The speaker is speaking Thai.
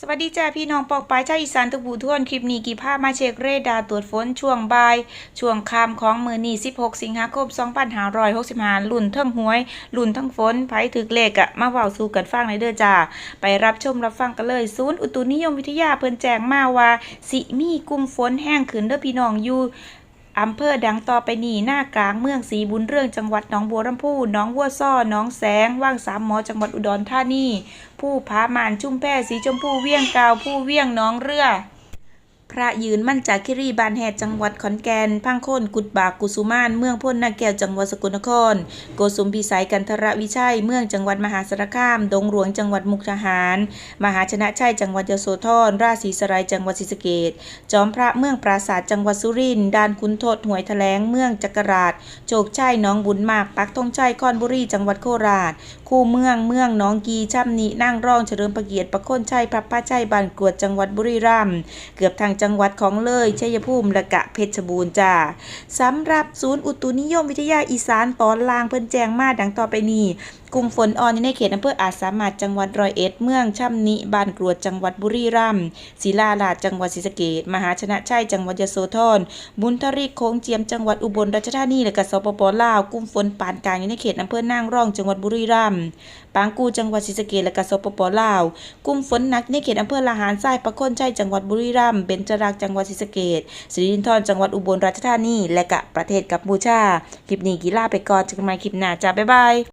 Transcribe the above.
สวัสดีจ้าพี่น้องปอกปลายชาวอีสานทุกผู้ท่วนคลิปนี้กี่ภาพมาเช็คเรดาร์ตรวจฝนช่วงบ่าย ช่วงค่ำของมือนี้16 สิงหาคม2565ลุ่นเทั้งหวย ลุ่นทั้งฝนไผถึกเลขอะมาเว้าสู่กันฟังในเด้อจ้าไปรับชมรับฟังกันเลยศูนย์อุตุนิยมวิทยาเพิ่นแจ้งมาว่า สิมีกลุ่มฝนแห้งขึ้นเด้อพี่น้องอยู่ อำเภอดังต่อไปนี้หน้ากลางเมืองศรีบุญเรื่องจังหวัดหนองบัวลำพูหนองวัวซ้อหนองแสง ว่างสามหมอจังหวัดอุดรธานี ผู้พามานชุ่มแพสีชมพูเวียงกาวผู้เวียงน้องเรือ พระยืนมั่นจากคิรีบานแฮดจังหวัดขอนแก่นพังโคนกุดบากกุสุมานเมืองพ้นนาแก้วจังหวัดสกลนคร โกสุมพิสัยกันทรวิชัย เมืองจังหวัดมหาสารคาม ดงหลวงจังหวัดมุกดาหาร มหาชนะชัยจังหวัดยโสธรราชสีสรายจังหวัดศรีสะเกษจอมพระเมืองปราสาทจังหวัดสุรินทร์ด่านคุณทศหวยแถลงเมืองจักราชโชคชัยน้องบุญมากปักธงชัยคอนบุรีจังหวัดโคราช คู่เมืองเมืองน้องกีช่ำนินั่งร่องเฉลิมพระเกียรติประโคนชัยพระพาชัยบานกรวดจังหวัดบุรีรัมย์เกือบทางจังหวัดของเลยชัยภูมิและกะเพชรบูรณ์จ้าสำหรับศูนย์อุตุนิยมวิทยาอีสานตอนล่างเพิ่นแจ้งมาดังต่อไปนี้ กลุ่มฝนอ่อนในเขตอำเภออาจสามารถจังหวัดร้อยเอ็ด เมืองช่ำนิบานกรวดจังหวัดบุรีรัมย์ศิลาลาดจังหวัดศรีสะเกษมหาชนะชัยจังหวัดยโสธรบุญทริกโค้งเจียมจังหวัดอุบลราชธานีและก็สปปลาวกลุ่มฝนปานกลางในเขตอำเภอนางรอง จังหวัดบุรีรัมย์ปางกูจังหวัดศรีสะเกษและก็สปปลาวกลุ่มฝนหนักในเขตอำเภอละหารทรายประโคนชัยจังหวัดบุรีรัมย์เบญจรักษ์จังหวัดศรีสะเกษสิรินธรจังหวัดอุบลราชธานีและกะประเทศกัมพูชาคลิปนี้กีฬาไปก่อนเจอกันใหม่คลิปหน้าจ้าบ๊ายบาย